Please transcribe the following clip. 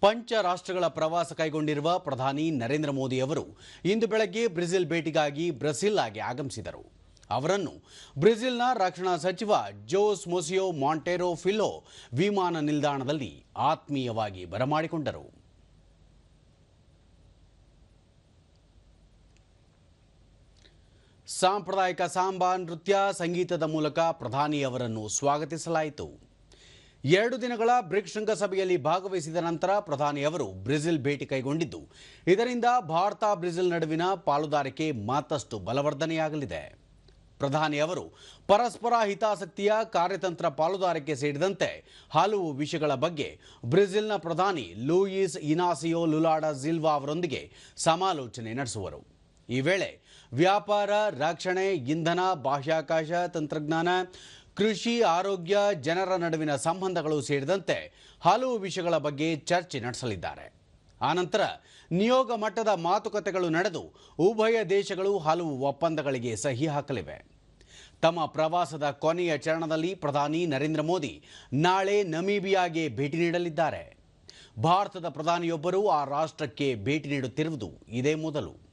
ಪಂಚ ರಾಷ್ಟ್ರಗಳ ಪ್ರವಾಸ ಕೈಗೊಂಡಿರುವ ಪ್ರಧಾನಿ ನರೇಂದ್ರ ಮೋದಿ ಅವರು ಇಂದು ಬೆಳಗ್ಗೆ ಬ್ರೆಜಿಲ್ ಭೇಟಿಗಾಗಿ ಬ್ರೆಸಿಲ್ಲಾಗೆ ಆಗಮಿಸಿದರು. ಅವರನ್ನು ಬ್ರೆಜಿಲ್ನ ರಕ್ಷಣಾ ಸಚಿವ ಜೋಸ್ ಮೊಸಿಯೋ ಮಾಂಟೆರೋ ಫಿಲೋ ವಿಮಾನ ನಿಲ್ದಾಣದಲ್ಲಿ ಆತ್ಮೀಯವಾಗಿ ಬರಮಾಡಿಕೊಂಡರು. ಸಾಂಪ್ರದಾಯಿಕ ಸಾಂಬಾ ನೃತ್ಯ ಸಂಗೀತದ ಮೂಲಕ ಪ್ರಧಾನಿಯವರನ್ನು ಸ್ವಾಗತಿಸಲಾಯಿತು. ಎರಡು ದಿನಗಳ ಬ್ರಿಕ್ಸ್ ಶೃಂಗಸಭೆಯಲ್ಲಿ ಭಾಗವಹಿಸಿದ ನಂತರ ಪ್ರಧಾನಿ ಅವರು ಬ್ರೆಜಿಲ್ ಭೇಟಿ ಕೈಗೊಂಡಿದ್ದು, ಇದರಿಂದ ಭಾರತ ಬ್ರೆಜಿಲ್ ನಡುವಿನ ಪಾಲುದಾರಿಕೆ ಮತ್ತಷ್ಟು ಬಲವರ್ಧನೆಯಾಗಲಿದೆ. ಪ್ರಧಾನಿ ಅವರು ಪರಸ್ಪರ ಹಿತಾಸಕ್ತಿಯ ಕಾರ್ಯತಂತ್ರ ಪಾಲುದಾರಿಕೆ ಸೇರಿದಂತೆ ಹಲವು ವಿಷಯಗಳ ಬಗ್ಗೆ ಬ್ರೆಜಿಲ್ನ ಪ್ರಧಾನಿ ಲೂಯಿಸ್ ಇನಾಸಿಯೋ ಲುಲಾಡಾ ಜಿಲ್ವಾ ಅವರೊಂದಿಗೆ ಸಮಾಲೋಚನೆ ನಡೆಸುವರು. ಈ ವೇಳೆ ವ್ಯಾಪಾರ, ರಕ್ಷಣೆ, ಇಂಧನ, ಬಾಹ್ಯಾಕಾಶ ತಂತ್ರಜ್ಞಾನ ಕೃಷಿ, ಆರೋಗ್ಯ, ಜನರ ನಡುವಿನ ಸಂಬಂಧಗಳು ಸೇರಿದಂತೆ ಹಲವು ವಿಷಯಗಳ ಬಗ್ಗೆ ಚರ್ಚೆ ನಡೆಸಲಿದ್ದಾರೆ. ಆನಂತರ ನಿಯೋಗ ಮಟ್ಟದ ಮಾತುಕತೆಗಳು ನಡೆದು ಉಭಯ ದೇಶಗಳು ಹಲವು ಒಪ್ಪಂದಗಳಿಗೆ ಸಹಿ ಹಾಕಲಿವೆ. ತಮ್ಮ ಪ್ರವಾಸದ ಕೊನೆಯ ಚರಣದಲ್ಲಿ ಪ್ರಧಾನಿ ನರೇಂದ್ರ ಮೋದಿ ನಾಳೆ ನಮೀಬಿಯಾಗೆ ಭೇಟಿ ನೀಡಲಿದ್ದಾರೆ. ಭಾರತದ ಪ್ರಧಾನಿಯೊಬ್ಬರು ಆ ರಾಷ್ಟ್ರಕ್ಕೆ ಭೇಟಿ ನೀಡುತ್ತಿರುವುದು ಇದೇ ಮೊದಲು.